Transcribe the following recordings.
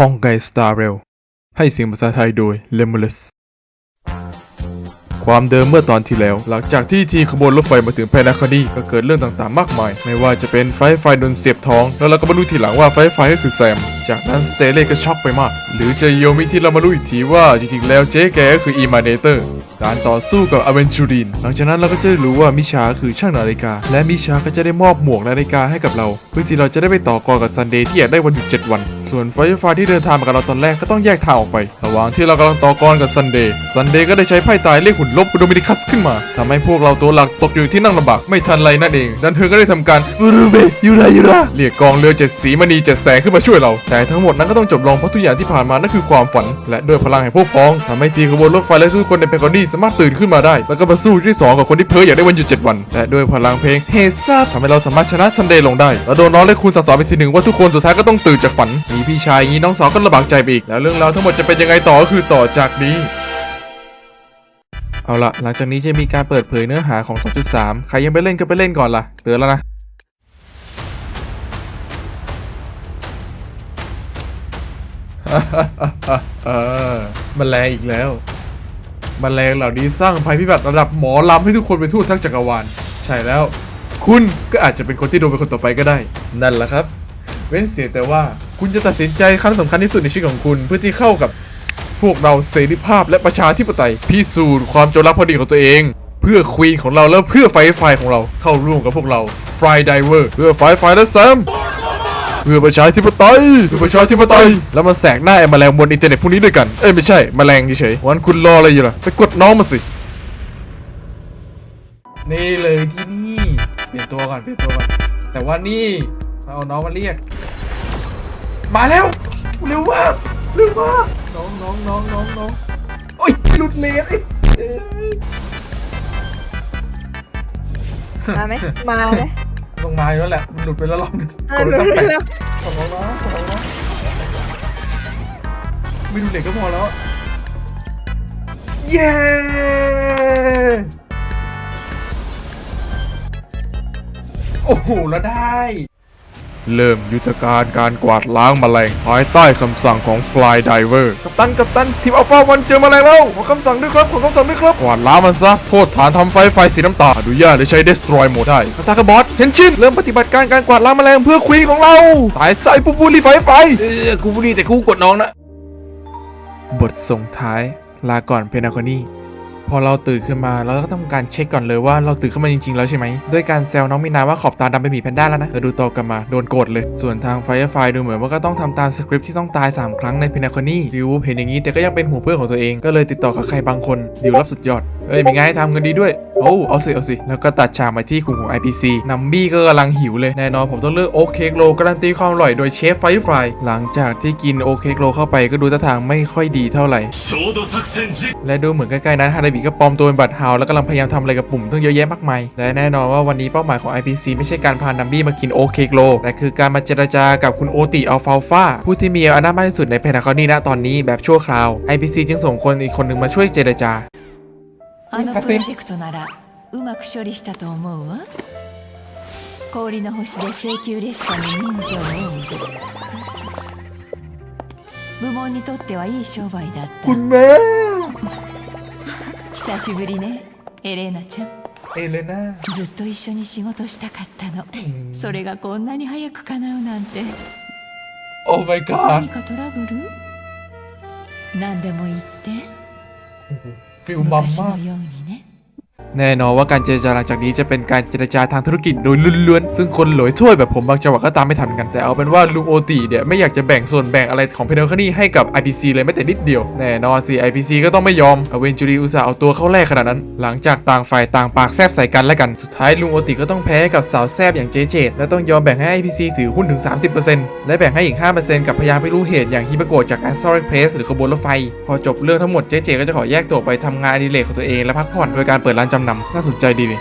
ห้องไกสตาร์เรลให้เสียงภาษาไทยโดยเลมูลัส ความเดิมเมื่อตอนที่แล้ว หลังจากที่ทีขบวนรถไฟมาถึงแพนาคานีก็เกิดเรื่องต่างๆมากมาย ไม่ว่าจะเป็นไฟไฟโดนเสียบท้อง แล้วเราก็มารู้ทีหลังว่าไฟไฟก็คือแซม จากนั้นสเตเล่ก็ช็อกไปมาก หรือจะโยมิที่เรามารู้อีกทีว่าจริงๆแล้วเจ๊แกก็คืออีมาเนเตอร์การต่อสู้กับอเวนจูริน หลังจากนั้นเราก็จะได้รู้ว่ามิชาคือช่างนาฬิกา และมิชาก็จะได้มอบหมวกนาฬิกาให้กับเรา เพื่อที่เราจะได้ไปต่อกรกับซันเดย์ที่อยากได้วันหยุด 7 วัน ส่วนไฟฟ้าที่เดินทางมากับเราตอนแรกก็ต้องแยกทางออกไประหว่างที่เรากำลังต่อกรกับซันเดย์ซันเดย์ก็ได้ใช้ไพ่ตายเรียกหุ่นลบโดมินิคัสขึ้นมาทำให้พวกเราตัวหลักตกอยู่ที่นั่งลำบากไม่ทันไรนั่นเอง ดันเธอก็ได้ทำการอูรูเบยูรายูราเรียกกองเรือเจ็ดสีมณีเจ็ดแสงขึ้นมาช่วยเรา แต่ทั้งหมดนั้นก็ต้องจบลงเพราะทุกอย่างที่ผ่านมานั่นคือความฝัน และด้วยพลังแห่งพวกพ้องทำให้ทีขบวนรถไฟและทุกคนในเปกอนี่สามารถตื่นขึ้นมาได้ แล้วก็มาสู้ที่สองกับคนที่เพ้ออยากได้วันหยุด7วันและด้วยพลังเพลงเฮซ่าทำให้เราสามารถชนะซันเดย์ลงได้แล้วโดนน้องและคุณสะสอนไปทีหนึ่งว่าทุกคนสุดท้ายก็ต้องตื่นจากฝันมีพี่ชายงี้น้องสาวก็ลำบากใจไปอีกแล้วเรื่องราวทั้งหมดจะเป็นยังไงต่อก็คือต่อจากนี้ เอาละหลังจากนี้จะมีการเปิดเผยเนื้อหาของ 2.3 ใครยังไปเล่นก็ไปเล่นก่อนล่ะ เตือนแล้วนะเออมแมลงอีกแล้วมแมลงเหล่านี้สร้างภัยพิบัติระดับหมอลำให้ทุกคนไปทั่วทั้งจักรวาล ใช่แล้ว คุณก็อาจจะเป็นคนที่โดนเป็นคนต่อไปก็ได้ นั่นแหละครับ เว้นเสียแต่ว่าคุณจะตัดสินใจครั้งสำคัญที่สุดในชีวิตของคุณเพื่อที่เข้ากับ พวกเราเสรีภาพและประชาธิปไตย พิสูจน์ความจงรักภักดีของตัวเอง เพื่อควีนของเราแล้วเพื่อไฟไฟของเราเข้าร่วมกับพวกเราฟรายไดเวอร์เพื่อไฟไฟและแซมเพื่อประชาธิปไตยเพื่อประชาธิปไตย แล้วมาแสกหน้าไอ้แมลงบนอินเทอร์เน็ตพวกนี้ด้วยกัน เอ้ยไม่ใช่แมลงเฉยๆวันคุณรออะไรอยู่ล่ะ ไปกดน้องมาสิ นี่เลยที่นี่ เปลี่ยนตัวก่อนเปลี่ยนตัวก่อน แต่ว่านี่เอาน้องมาเรียก มาแล้ว เร็วมาก เร็วมาน้องน้องน้องน้องน้องโอ้ยหลุดเลนไอ้เอ้ยมาไหมมาไหมต้องมาอยู่แล้วแหละมันหลุดไปแล้วรอบนึงเอกดไปตั้งหลุดแปไปดแล้อร้องนะขอร้องนะไม่ดูเด็กก็พอแล้ว เย้โอ้โหแล้วได้ เริ่มยุทธการการกวาดล้างแมลงภายใต้คำสั่งของ Fly Diver กัปตันกัปตันทีมอัลฟาวันเจอแมลงแล้วขอคำสั่งด้วยครับขอคำสั่งด้วยครับกวาดล้างมันซะ โทษฐานทำไฟไฟสีน้ำตาลอนุญาตให้ใช้ Destroy Mode ได้ภาษาคาร์บอสเห็นชินเริ่มปฏิบัติการการกวาดล้างแมลงเพื่อควีนของเราตายใจปุ๊บบุรีไฟไฟเออกูบุรีแต่กูกดน้องนะบทส่งท้ายลาก่อนเพนาคอนี่ พอเราตื่นขึ้นมาเราก็ต้องการเช็คก่อนเลยว่าเราตื่นขึ้นมาจริงๆแล้วใช่ไหมด้วยการแซวน้องมินาว่าขอบตาดำเป็นหมีแพนด้าแล้วนะเธอดูโตกันมาโดนโกรธเลย ส่วนทางไฟไฟดูเหมือนว่าก็ต้องทำตามสคริปที่ต้องตาย 3 ครั้งในพินาคอนี่ดิวเห็นอย่างนี้แต่ก็ยังเป็นหูเพื่อนของตัวเองก็เลยติดต่อกับใครบางคนดิวรับสุดยอดเอ้ยมีงานให้ทำเงินดีด้วยโอ้เอาสิเอาสิ แล้วก็ตัดฉากมาที่กลุ่มของ IPC นัมบี้ก็กำลังหิวเลย แน่นอนผมต้องเลือกโอเค้กโลการันตีความอร่อยโดยเชฟไฟฟรายหลังจากที่กินโอเค้กลเข้าไปก็ดูท่าทางไม่ค่อยดีเท่าไหร่ และดูเหมือนใกล้ๆนั้นฮานาบก็ปลอมตัวเป็นบัตรฮาวแล้วกำลังพยายามทำอะไรกับปุ่มตั้งเยอะแยะมากมาย และแน่นอนว่าวันนี้เป้าหมายของ IPC ไม่ใช่การพานัมบี้มากินโอเคโกลแต่คือการมาเจรจากับคุณโอติอัลฟาลฟาผู้ที่มีอำนาจมากที่สุดในเพนาคอนี่ณตอนนี้แบบชั่วคราว IPC จึงส่งคนอีกคนหนึ่งมาช่วยเจรจา あのプロジェクトならうまく処理したと思うわ氷の星で請求列車に人情を生む部門にとってはいい商売だった คุณแม่ 久しぶりねエレーナちゃん。エレナ。ずっと一緒に仕事したかったの。それがこんなに早く叶うなんて。Oh my god 何かトラブル？何でも言って。昔のように。 แน่นอนว่าการเจรจาหลังจากนี้จะเป็นการเจรจาทางธุรกิจโดยล้วนๆ ซึ่งคนหลอยถ้วยแบบผมบางจังหวะก็ตามไม่ทันกัน แต่เอาเป็นว่าลุงโอติเนี่ยไม่อยากจะแบ่งส่วนแบ่งอะไรของเพนเนอร์คนี่ให้กับ IPC เลยแม้แต่นิดเดียว แน่นอนสิ IPC ก็ต้องไม่ยอมอเวนจูรีอุตส่าห์เอาตัวเข้าแลกขนาดนั้น หลังจากต่างฝ่ายต่างปากแซบใส่กันและกัน สุดท้ายลุงโอติก็ต้องแพ้กับสาวแซบอย่างเจเจตและต้องยอมแบ่งให้ IPC ถือหุ้นถึง 30%และแบ่งให้อีก 5%กับพยานไม่รู้เหตุอย่างฮิบะโกะจาก a s t o r i c Press หรือขบวนรถไฟ พอจบเรื่องทั้งหมดเจเจก็จะขอแยกตัวไปทำงานอดิเรกของตัวเองและพักผ่อนโดยการเปิดร้านจำนำน่าสนใจดีนี่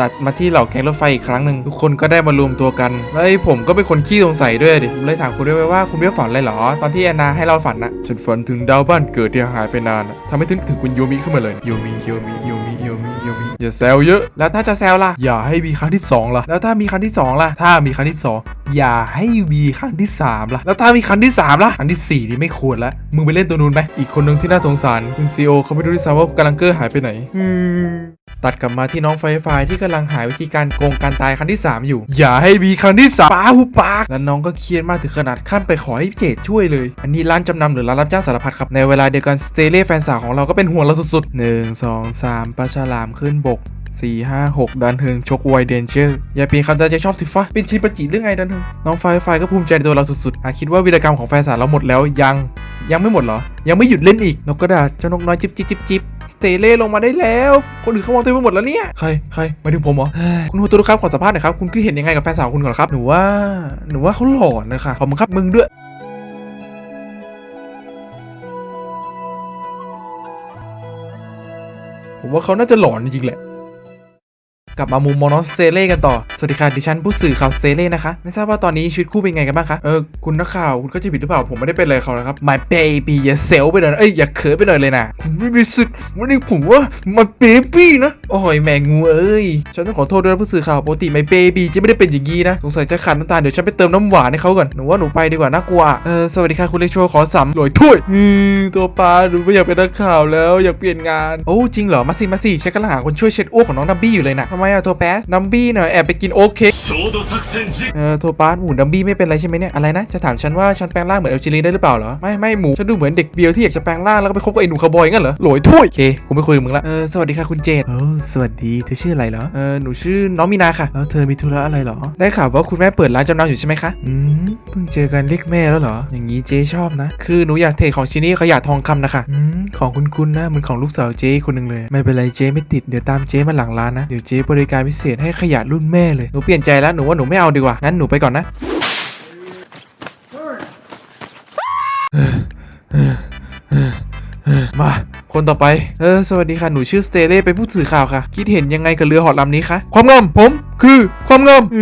ตัดมาที่เหล่าแก๊งรถไฟอีกครั้งหนึ่งทุกคนก็ได้มารวมตัวกันแล้วไอ้ผมก็เป็นคนขี้สงสัยด้วยดิผมเลยถามคุณด้วยว่าคุณไม่ได้ฝันอะไรหรอ ตอนที่แอนนาให้เราฝันนะฉันฝันถึงดาวบ้านเกิดที่หายไปนานอะทำให้ถึงถึงคุณโยมิขึ้นมาเลยโยมิโยมิโยมิโยมิโยมิอย่าแซวเยอะ แล้วถ้าจะแซวล่ะอย่าให้มีครั้งที่สองล่ะแล้วถ้ามีครั้งที่สองล่ะถ้ามีครั้งที่สองอย่าให้มีครั้งที่สามล่ะ แล้วถ้ามีครั้งที่สามล่ะ ครั้งที่สี่นี่ไม่ควรละ มึงไปเล่นตัวนู้นไหม อีกคนหนึ่งที่น่าสงสาร คุณซีโอเขาไม่รู้ด้วยซ้ำว่ากำลังเกอร์หายไปไหนอืม ตัดกลับมาที่น้องไฟไฟที่กำลังหาวิธีการโกงการตายครั้งที่ 3 อยู่ อย่าให้มีครั้งที่สามป้าหุบปาก แล้วน้องก็เครียดมากถึงขนาดขั้นไปขอให้เจดช่วยเลย อันนี้ร้านจำนำหรือร้านรับจ้างสารพัดครับ ในเวลาเดียวกันสเตเล่แฟนสาวของเราก็เป็นห่วงเราสุดๆ1 2 3ปลาฉลามขึ้นบก 4 5 6 ดันเทิงชกไวเดนเจอร์อย่าเปลี่ยนคำใจชอบสิฟ้าเป็นชีปจิเรื่องไงดันเทิงน้องไฟไฟก็ภูมิใจในตัวเราสุดๆหากคิดว่าวีรกรรมของแฟนสาวเราหมดแล้วยังยังไม่หมดเหรอ ยังไม่หยุดเล่นอีก นกกระดาษเจ้านกน้อยจิบจิบจิบจิบสเตเล่ลงมาได้แล้ว คนอื่นเขามองเต็มไปหมดแล้วเนี่ย ใครใครมาถึงผมเหรอ คุณฮูตุรุครับขอสัมภาษณ์หน่อยครับ คุณคิดเห็นยังไงกับแฟนสาวคุณก่อนครับ หนูว่า หนูว่าเขาหล่อนะคะขอบคุณครับมึงด้วยผมว่าเขาน่าจะหลอนจริงแหละ กลับมามุมมองน้องสเตเล่กันต่อ สวัสดีค่ะดิฉันผู้สื่อข่าวเตเล่นะคะ ไม่ทราบว่าตอนนี้ชีวิตคู่เป็นไงกันบ้างคะ เออ คุณนักข่าว คุณก็จะผิดหรือเปล่า ผมไม่ได้เป็นอะไรเขานะครับ my baby อย่าเซลไปหน่อยเอ้ย อย่าเขินไปหน่อยเลยนะคุณไม่มีสิทธิ์ไม่ได้ผมว่า my baby นะ โอ้ยแมงงูเอ้ย ฉันต้องขอโทษด้วยนะผู้สื่อข่าวปกติ my baby จะไม่ได้เป็นอย่างนี้นะ สงสัยจะขาดน้ำตาลเดี๋ยวฉันไปเติมน้ำหวานให้เขาก่อน หนูว่าหนูไปดีกว่าน่ากลัว เออ สวัสดีค่ะคุณเลโชขอสามรวยถ้วยอืมตัวปลาหนูไม่อยากเป็นนักข่าวแล้วอยากเปลี่ยนงาน โอ้จริงเหรอมาสิมาสิฉันกำลังหาคนช่วยเช็ดอ้วกของน้องดัมบี้อยู่เลยนะทำไมมอะโทปัสดัมบี้หน่อยแอบไปกินโอเคเออโทปัสหมูดัมบี้ไม่เป็นไรใช่ไหมเนี่ยอะไรนะจะถามฉันว่าฉันแปลงร่างเหมือนเอลจิลีได้หรือเปล่าเหรอไม่ไม่หมูฉันดูเหมือนเด็กเบียวที่อยากจะแปลงร่างแล้วก็ไปคบกับไอ้หนุ่มคาร์บอยงั้นเหรอโหลยถ้วยโอเคกูไม่คุยกับมึงละเออสวัสดีค่ะคุณเจนโอ้สวัสดีเธอชื่ออะไรเหรอเออหนูชื่อน้องมินาค่ะแล้วเธอมีธุระอะไรเหรอ ได้ข่าวว่าคุณแม่เปิดร้านจำนำอยู่ใช่ไหมคะอืมเพิ่งเจอกันเรียกแม่แล้วเหรออย่างงี้เจชอบนะ คือหนูอยากเทของชิ้นนี้ขยะทองคำนะคะอืมของคุณคุณนะมันของลูกสาวเจคนหนึ่งเลย ไม่เป็นไรเจไม่ติดเดี๋ยวตามเจมาหลังร้านนะเดี๋ยวเจบริการพิเศษให้ขยะรุ่นแม่เลยหนูเปลี่ยนใจแล้วหนูว่าหนูไม่เอาดีกว่างั้นหนูไปก่อนนะมาคนต่อไป เออ สวัสดีค่ะ หนูชื่อสเตเล่ เป็นผู้สื่อข่าวค่ะ คิดเห็นยังไงกับเรือหอดลำนี้คะ ความงามผม คือความงามเอ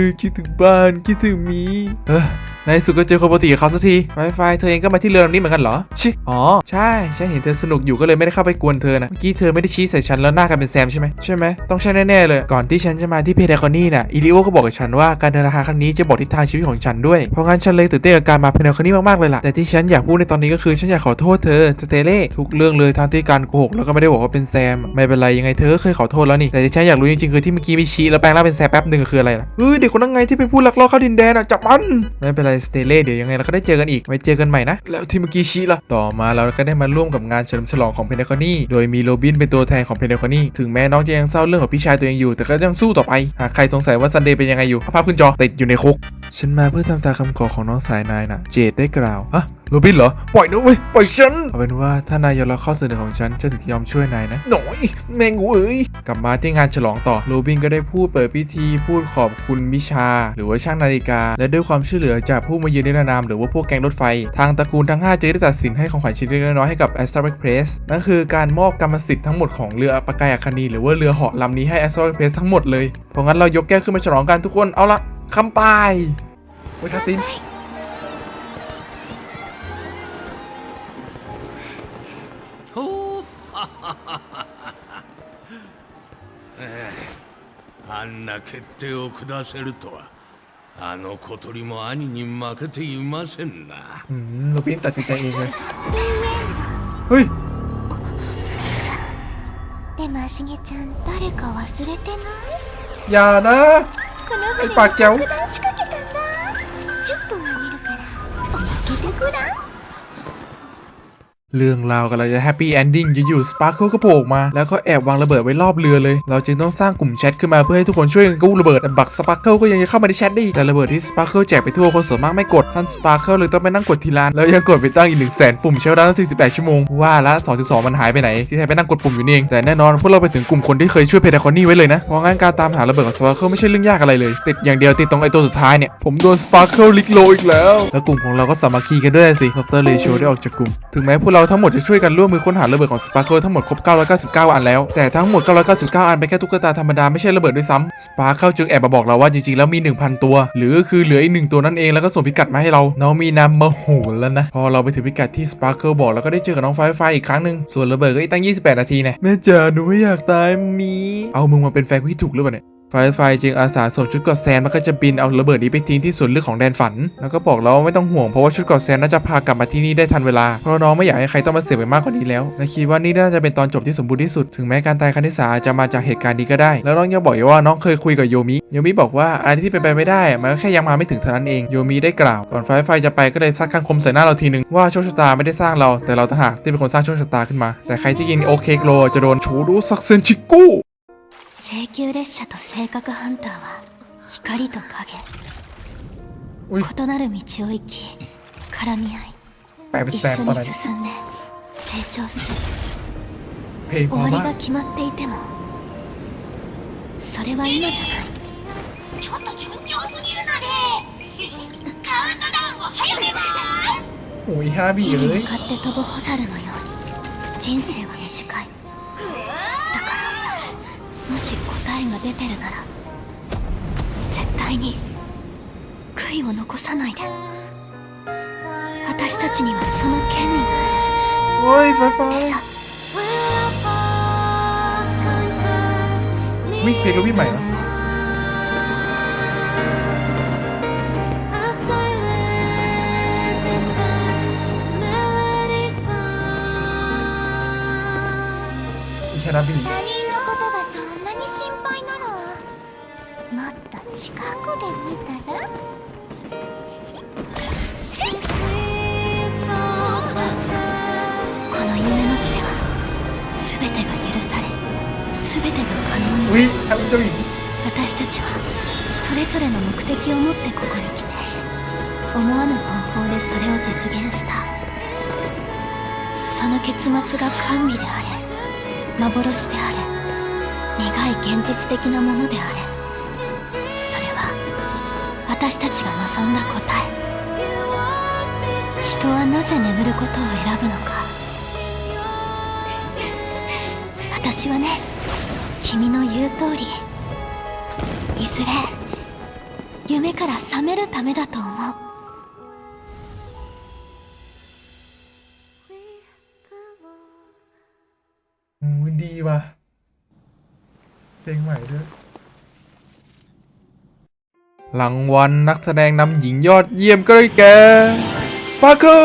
อคิดถึงบ้าน คิดถึงหมี เออ ในสุดก็เจอคนปกติกับเขาสักทีไฟไฟเธอเองก็มาที่เรือลำนี้เหมือนกันเหรอชิอ๋อใช่ฉันเห็นเธอสนุกอยู่ก็เลยไม่ได้เข้าไปกวนเธอนะเมื่อกี้เธอไม่ได้ชี้ใส่ฉันแล้วหน้ากันเป็นแซมใช่ไหมใช่ไหมต้องใช่แน่ๆเลยก่อนที่ฉันจะมาที่เพเดคอนี่น่ะอิริโอก็บอกกับฉันว่าการเดินทางครั้งนี้จะบอกทิศทางชีวิตของฉันด้วยเพราะงั้นฉันเลยตื่นเต้นกับการมาเพเดคอนี่มากๆเลยล่ะแต่ที่ฉันอยากพูดในตอนนี้ก็คือฉันอยากขอโทษเธอสเตเล่ทุกเรื่องเลยทั้งที่การโกหกแล้วก็ไม่ได้บอกว่าเป็นแซม ไม่เป็นไรยังไงเธอก็เคยขอโทษแล้วนี่แต่ที่ฉันอยากรู้จริงๆคือที่เมื่อกี้มีชี้แล้วแปลงร่างเป็นแซมแป๊บหนึ่งคืออะไรล่ะเฮ้ยเด็กคนนั้นไงที่เป็นผู้ลักลอบเข้าดินแดนอะจับมันไม่เป็นไรสเตเล่เดี๋ยวยังไงเราก็ได้เจอกันอีกไว้เจอกันใหม่นะ แล้วที่เมื่อกี้ชี้ล่ะต่อมาเราก็ได้มาร่วมกับงานเฉลิมฉลองของเพนเดคอนี่โดยมีโรบินเป็นตัวแทนของเพนเดคอนี่ถึงแม้น้องจะยังเศร้าเรื่องของพี่ชายตัวเองอยู่ แต่ก็ยังสู้ต่อไป หากใครสงสัยว่าซันเดย์เป็นยังไงอยู่ภาพขึ้นจอติดอยู่ในคุกฉันมาเพื่อทำตามคำขอของน้องสายนายน่ะเจดได้กล่าวฮะโรบินเหรอปล่อยนะเว้ยปล่อยฉันเอาเป็นว่าถ้านายยอมรับข้อเสนอของฉันจะถึงยอมช่วยนายนะหน่อยแมงงูเอ้ยกลับมาที่งานฉลองต่อโรบินก็ได้พูดเปิดพิธี พูดขอบคุณมิชา หรือว่าช่างนาฬิกา และด้วยความช่วยเหลือจากผู้มาเยือนนิรนาม หรือว่าพวกแก๊งรถไฟ ทางตระกูลทั้ง 5 จึงได้ตัดสินให้ของขวัญชิ้นเล็กๆน้อยๆให้กับ a s t r a Express นั่นคือการมอบกรรมสิทธิ์ทั้งหมดของเรือปากายอัคนีหรือว่าเรือเหาะลำนี้ให้ a s t r a Express ทั้งหมดเลย เพราะงั้นเรายกแก้วขึ้นมาฉลองกันทุกคน เอาละคำปายไว้คาซิน ほうええあんな決定を下せるとは あの小鳥も兄に負けていませんな。うん、ロビンたちじゃいおい。でもしげちゃん誰か忘れてない？やだ。この船爆弾仕掛けたんだ。分は見るから。てごらん。 เรื่องราวกำลังจะแฮปปี้เอนดิ้งอยู่ๆสปาร์เคิลก็โผล่มา แล้วก็แอบวางระเบิดไว้รอบเรือเลย เราจึงต้องสร้างกลุ่มแชทขึ้นมาเพื่อให้ทุกคนช่วยกันกู้ระเบิดแต่บักสปาร์เคิลก็ยังจะเข้ามาในแชทได้อีกแต่ระเบิดที่สปาร์เคิลแจกไปทั่วคนส่วนมากไม่กดท่านสปาร์เคิลเลยต้องไปนั่งกดทีละแล้วยังกดไปตั้งอีกหนึ่งแสนปุ่มใช้เวลาตั้ง48ชั่วโมงว่าละ2.2มันหายไปไหนที่แท้ไปนั่งกดปุ่มอยู่นี่เองแต่แน่นอนพวกเราไปถึงกลุ่มคนที่เคยช่วยเพดาคอนนี่ไว้เลยนะเพราะงั้นการตามหาระเบิดของสปาร์คิลไม่ใช่เรื่องยากอะไรเลย ติดอย่างเดียวติดตรงไอตัวสุดท้ายเนี่ยผมโดนสปาร์เคิลลิกโลอีกแล้วแล้วกลุ่มของเราก็สามัคคีกันด้วยสิดรเลโชได้ออกจากกลุ่มถึงแม้พวกเราทั้งหมดจะช่วยกันร่วมมือค้นหาระเบิดของสปาร์เคิลทั้งหมดครบ 999 อันแล้ว แต่ทั้งหมด 999 อันเป็นแค่ตุ๊กตาธรรมดาไม่ใช่ระเบิดด้วยซ้ำสปาร์เคิลจึงแอบมาบอกเราว่าจริงๆแล้วมี 1,000 ตัว หรือก็คือเหลืออีกหนึ่งตัวนั่นเองแล้วก็ส่งพิกัดมาให้เราน้องมีนามโมโหแล้วนะ พอเราไปถึงพิกัดที่สปาร์เคิลบอกแล้วก็ได้เจอกับน้องไฟไฟอีกครั้งหนึ่งส่วนระเบิดก็อีกตั้ง 28 นาทีน่แม่จ๋าหนูไม่อยากตายมี เอามึงมาเป็นแฟนกูที่ถูกหรือเปล่าเนี่ย ไฟไฟจึงอาสาสวมชุดเกอดแซนแล้วก็จะบินเอาระเบิดนี้ไปทิ้งที่ส่วนลึกของแดนฝัน แล้วก็บอกเราว่าไม่ต้องห่วงเพราะว่าชุดเกอดแซนน่าจะพากลับมาที่นี่ได้ทันเวลา เพราะน้องไม่อยากให้ใครต้องมาเสียไปมากกว่านี้แล้ว และคิดว่านี่น่าจะเป็นตอนจบที่สมบูรณ์ที่สุด ถึงแม้การตายครั้งที่สาจะมาจากเหตุการณ์นี้ก็ได้ แล้วน้องยังบอกอีกว่าน้องเคยคุยกับโยมิ โยมิบอกว่าอะไรที่เป็นไปไม่ได้ มันก็แค่ยังมาไม่ถึงเท่านั้นเอง โยมิได้กล่าว ก่อนไฟไฟจะไปก็เลยซัดคำคมใส่หน้าเราทีนึงว่าโชคชะตาไม่ได้สร้างเรา แต่เราต่างหากที่เป็นคนสร้างโชคชะตาขึ้นมา แต่ใครที่กินโอเคกลจะโดนชูดูซักเซนชิกุ 請求列車と性格ハンターは光と影。異なる道を行き絡み合い一緒に進んで成長する。終わりが決まっていてもそれは今じゃない。ちょっと順調すぎるのでカウントダウンを早めます。おいびよ向かって飛ぶホタルのように人生は短い。もし答えが出てるなら絶対に悔いを残さないで。私たちにはその権利がある。Oi, vai, vai. Wih, pega Wii main 近くで見たらこの夢の地では全てが許され全てが可能に私たちはそれぞれの目的を持ってここに来て思わぬ方法でそれを実現した。その結末が甘美であれ幻であれ苦い現実的なものであれ。私たちが望んだ答え人はなぜ眠ることを選ぶのか私はね君の言う通りいずれ夢から覚めるためだと思う โอ้ยดีว่ะเพลงใหม่ด้วย รางวัลนักแสดงนำหญิงยอดเยี่ยมก็ได้แก่สปาร์เคิล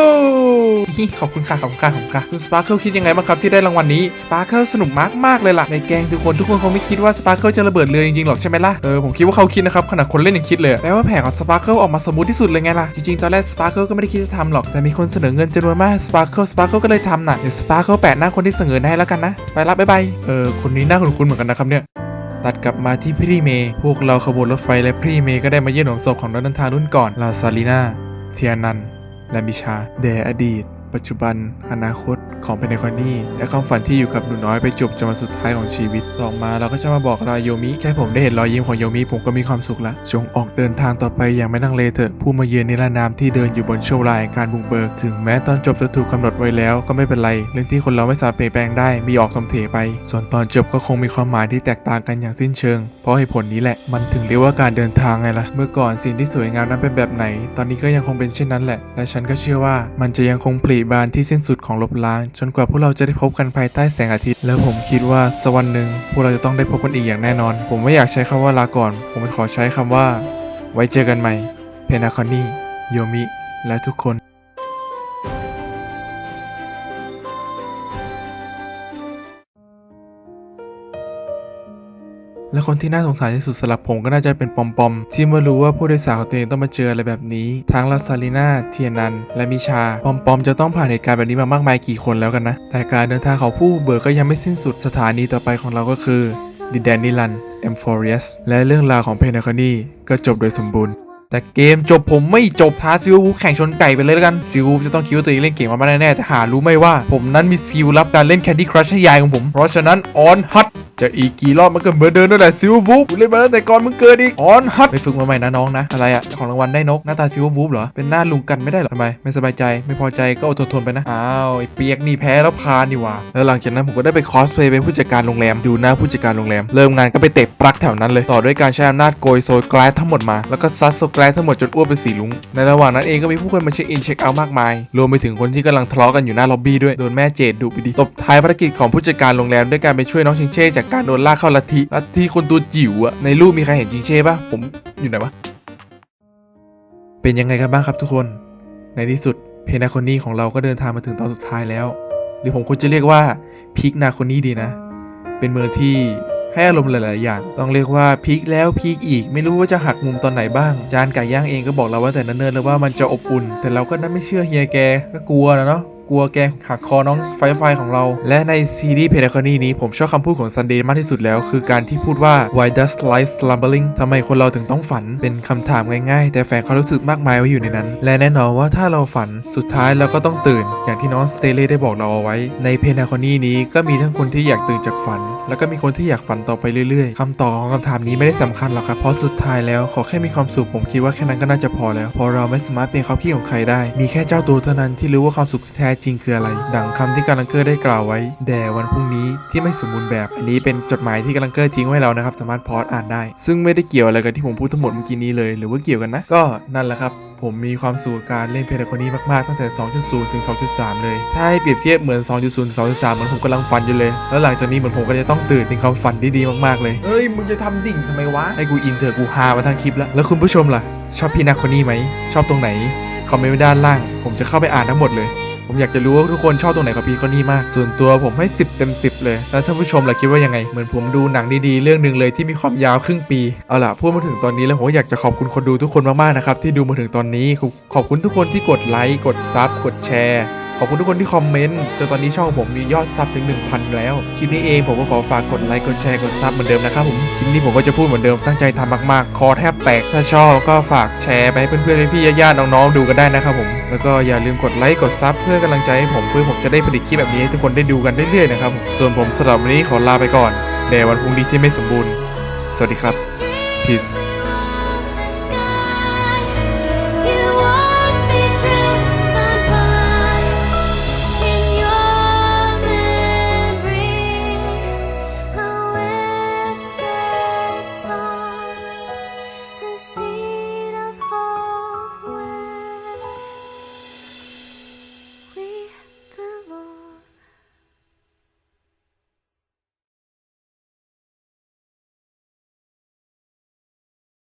ขอบคุณค่ะขอบคุณค่ะขอบคุณค่ะคุณสปาร์เคิลคิดยังไงบ้างครับที่ได้รางวัลนี้สปาร์เคิลสนุกมากมากเลยล่ะในแกงทุกคนทุกคนคงไม่คิดว่าสปาร์เคิลจะระเบิดเรือจริงๆหรอกใช่ไหมล่ะเออผมคิดว่าเขาคิดนะครับขนาดคนเล่นยังคิดเลยแปลว่าแผนของสปาร์เคิลออกมาสมูทที่สุดเลยไงล่ะจริงๆตอนแรกสปาร์เคิลก็ไม่ได้คิดจะทำหรอกแต่มีคนเสนอเงินจำนวนมากสปาร์เคิลสปาร์เคิลก็เลยทำน่ะเดี๋ยวสปาร์เคิลแปะหน้าคนที่เสนอให้แล้วกันนะไปละบ๊ายบายเออคนนี้หน้าคุ้นๆเหมือนกันนะครับเนี่ย ตัดกลับมาที่พรีเมย์พวกเราขบวนรถไฟและพรีเมย์ก็ได้มาเยี่ยมหลวงศพของนักเดินทางรุ่นก่อนลาซาลินาเทียนัน และมิชาแด่อดีต ปัจจุบัน อนาคตของเพนเนคอนี่และความฝันที่อยู่กับหนูน้อยไปจบจนวันสุดท้ายของชีวิต ต่อมาเราก็จะมาบอกลาโยมิ แค่ผมได้เห็นรอยยิ้มของโยมิผมก็มีความสุขละจงออกเดินทางต่อไปอย่างไม่ลังเลเถอะผู้มาเยือนนิรนามที่เดินอยู่บนโชว์ลายการบุกเบิก ถึงแม้ตอนจบจะถูกกำหนดไว้แล้วก็ไม่เป็นไร เรื่องที่คนเราไม่สามารถเปลี่ยนแปลงได้มีออกสมเถไป ส่วนตอนจบก็คงมีความหมายที่แตกต่างกันอย่างสิ้นเชิง เพราะเหตุผลนี้แหละมันถึงเรียกว่าการเดินทางไงล่ะเมื่อก่อนสิ่งที่สวยงามนั้นเป็นแบบไหน ตอนนี้ก็ยังคงเป็นเช่นนั้นแหละ และฉันก็เชื่อว่ามันจะยังคงผลิบานที่สิ้นสุดของลบล้าง จนกว่าพวกเราจะได้พบกันภายใต้แสงอาทิตย์ แล้วผมคิดว่าสักวันหนึ่งพวกเราจะต้องได้พบกันอีกอย่างแน่นอน ผมไม่อยากใช้คำว่าลาก่อน ผมขอใช้คำว่า ไว้เจอกันใหม่ เพนาคอนนี่โยมิ และทุกคน และคนที่น่าสงสารที่สุดสำหรับผมก็น่าจะเป็นปอมปอมที่เมื่อรู้ว่าผู้โดยสารของตัวเองต้องมาเจออะไรแบบนี้ ทั้งลาซาลิน่าเทียนัน และมิชา ปอมปอมจะต้องผ่านเหตุการณ์แบบนี้มามากมายกี่คนแล้วกันนะ แต่การเดินทางของผู้เบิกก็ยังไม่สิ้นสุดสถานีต่อไปของเราก็คือดินแดนนิลันเอมฟอริสและเรื่องราวของเพนนาคอนี่ก็จบโดยสมบูรณ์ แต่เกมจบผมไม่จบท้าซิลวูแข่งชนไก่ไปเลยแล้วกันซิลวูจะต้องคิดว่าตัวเองเล่นเก่งมาแน่ๆแต่หารู้ไหมว่าผมนั้นมีสกิลลับการเล่น Candy Crush ให้ยายของผม เพราะฉะนั้นออนฮัตจะอีกกี่รอบมันก็เหมือนเดิมนั่นแหละซิลวูฟเล่นมาตั้งแต่ก่อนมึงเกิดอีกออนฮัทไปฝึกมาใหม่นะน้องนะ อะไรอะของรางวัลได้นกหน้าตาซิลวูฟเหรอ เป็นหน้าลุงกันไม่ได้เหรอทำไม ไม่สบายใจไม่พอใจก็อดทนไปนะ อ้าวไอเปียกนี่แพ้แล้วพานนี่ว่าแล้วหลังจากนั้นผมก็ได้ไปคอสเพลย์เป็นผู้จัดการโรงแรมดูหน้าผู้จัดการโรงแรมเริ่มงานก็ไปเตะปลั๊กแถวนั้นเลยต่อด้วยการใช้อำนาจโกยโซกลสทั้งหมดมาแล้วก็ซัดโซลแกลสทั้งหมดจนอ้วนเป็นสีลุงในระหว่างนั้นเองก็มีผู้คนมาเช็คอินเช็คเอาท์มากมาย รวมไปถึงคนที่กำลังทะเลาะกันอยู่หน้าล็อบบี้ด้วย โดนแม่เจดดุไปดิตบท้ายภารกิจของผู้จัดการโรงแรมด้วยการไปช่วยน้องชิงเช่จากการโดนลากเข้าลัทธิลัทธิคนตัวจิ๋วอะในรูปมีใครเห็นชิงเช่ปะผมอยู่ไหนวะเป็นยังไงกันบ้างครับทุกคน ในที่สุดเพนาคอนี่ของเราก็เดินทางมาถึงตอนสุดท้ายแล้ว หรือผมควรจะเรียกว่าพีคนาคอนี่ดีนะ เป็นเมืองที่ ให้อารมณ์หลาย ๆ อย่าง ต้องเรียกว่าพีคแล้วพีคอีก ไม่รู้ว่าจะหักมุมตอนไหนบ้าง จานไก่ย่างเองก็บอกเราว่าแต่เนิ่นๆแล้วว่ามันจะอบอุ่น แต่เราก็นั้นไม่เชื่อเฮียแกก็กลัวนะเนาะ ลัวแกหักคอน้องไฟไฟของเรา และในซีรีส์เพดคอนี่นี้ผมชอบคำพูดของซันเดย์มากที่สุดแล้ว คือการที่พูดว่า why does life slumbering ทำไมคนเราถึงต้องฝัน เป็นคำถามง่ายๆ แต่แฝงความรู้สึกมากมายไว้อยู่ในนั้น และแน่นอนว่าถ้าเราฝันสุดท้ายเราก็ต้องตื่น อย่างที่น้องสเตเล่ได้บอกเราเอาไว้ ในเพนาคอนี่นี้ก็มีทั้งคนที่อยากตื่นจากฝัน แล้วก็มีคนที่อยากฝันต่อไปเรื่อยๆคำตอบของคำถามนี้ไม่ได้สำคัญหรอกครับเพราะสุดท้ายแล้วขอแค่มีความสุขผมคิดว่าแค่นั้นก็น่าจะพอแล้วเพราะเราไม่สามารถเปลี่ยนความคิดของใครได้ มีแค่เจ้าตัวเท่านั้นที่รู้ว่าความสุขที่แท้จริงคืออะไร ดังคำที่กาลังเกอร์ได้กล่าวไว้ แด่วันพรุ่งนี้ที่ไม่สมบูรณ์แบบ อันนี้เป็นจดหมายที่กาลังเกอร์ทิ้งไว้เรานะครับ สามารถพอดอ่านได้ ซึ่งไม่ได้เกี่ยวอะไรกับที่ผมพูดทั้งหมดเมื่อกี้นี้เลย หรือว่าเกี่ยวกันนะ ก็นั่นแหละครับผมมีความสุขกับการเล่นเพลงคนนี้มากๆตั้งแต่ 2.0 ถึง 2.3 เลย ถ้าให้เปรียบเทียบเหมือน 2.0 ถึง 2.3 เหมือนผมกำลังฝันอยู่เลย แล้วหลังจากนี้เหมือนผมก็จะต้องตื่นในความฝันที่ดีมากๆเลย เอ้ย มึงจะทำดิ่งทำไมวะ ให้กูอินเถอะกูฮามาทั้งคลิปแล้ว แล้วคุณผู้ชมล่ะ ชอบพี่นักคนนี้ไหม ชอบตรงไหน คอมเมนต์ไว้ด้านล่าง ผมจะเข้าไปอ่านทั้งหมดเลย ผมอยากจะรู้ว่าทุกคนชอบตรงไหนของพีคนนี่มาก ส่วนตัวผมให้ 10 เต็ม 10 เลย แล้วท่านผู้ชมล่ะคิดว่ายังไง เหมือนผมดูหนังดีๆ เรื่องหนึ่งเลยที่มีความยาวครึ่งปี เอาล่ะพูดมาถึงตอนนี้แล้วผมอยากจะขอบคุณคนดูทุกคนมากๆนะครับที่ดูมาถึงตอนนี้ ขอบคุณทุกคนที่กดไลค์ กดซับ กดแชร์ อบคุณทุกคนที่คอมเมนต์จนตอนนี้ช่องผมมียอดซับถึง 1,000 แล้ว คลิปนี้เองผมก็ขอฝากกดไลค์กดแชร์กดซับเหมือนเดิมนะครับผมคลิปนี้ผมก็จะพูดเหมือนเดิมตั้งใจทำมากๆ คอแทบแตกถ้าชอบก็ฝากแชร์ไปให้เพื่อนๆพี่ๆญาติๆน้องๆดูกันได้นะครับผมแล้วก็อย่าลืมกดไลค์กดซับเพื่อกำลังใจให้ผมเพื่อผมจะได้ผลิตคลิปแบบนี้ให้ทุกคนได้ดูกันเรื่อยๆนะครับผมส่วนผมสำหรับวันนี้ขอลาไปก่อนแด่วันพรุ่งนี้ที่ไม่สมบูรณ์ สวัสดีครับ peace